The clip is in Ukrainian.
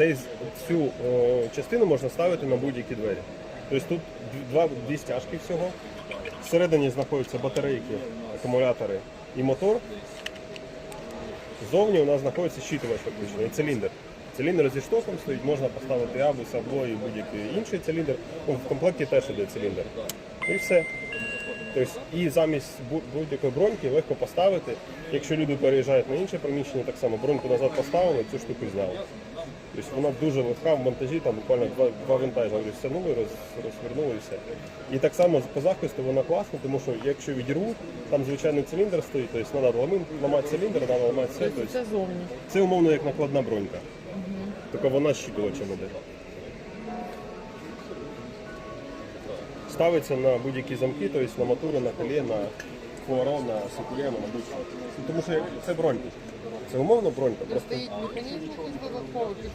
Цей, цю е, частину можна ставити на будь-які двері. Тобто тут два, дві стяжки всього. Всередині знаходяться батарейки, акумулятори і мотор. Ззовні у нас знаходиться щитувач фактично і циліндр. Циліндр зі штоком стоїть, можна поставити або сабло і будь-який інший циліндр. Ну, в комплекті теж іде циліндр. І все. Тобто, і замість будь-якої броньки легко поставити. Якщо люди переїжджають на інше приміщення, так само броньку назад поставили, цю штуку зняли. Тобто вона дуже легка в монтажі, там буквально два, два винтажі розтягнули, роз, розвернули і все. І так само по захисту вона класна, тому що якщо відірвуть, там звичайний циліндр стоїть, тобто треба ламати циліндр, треба ламати все. Тобто це зовні. це умовно як накладна бронька. Тільки вона з щитувачем іде. Ставиться на будь-які замки, тобто на мотори, на колє, на фуаро, на сикулємо, на будь-що. Тому що це бронька. Це умовно бронька. Просто Стоїть механізм якийсь додатковий під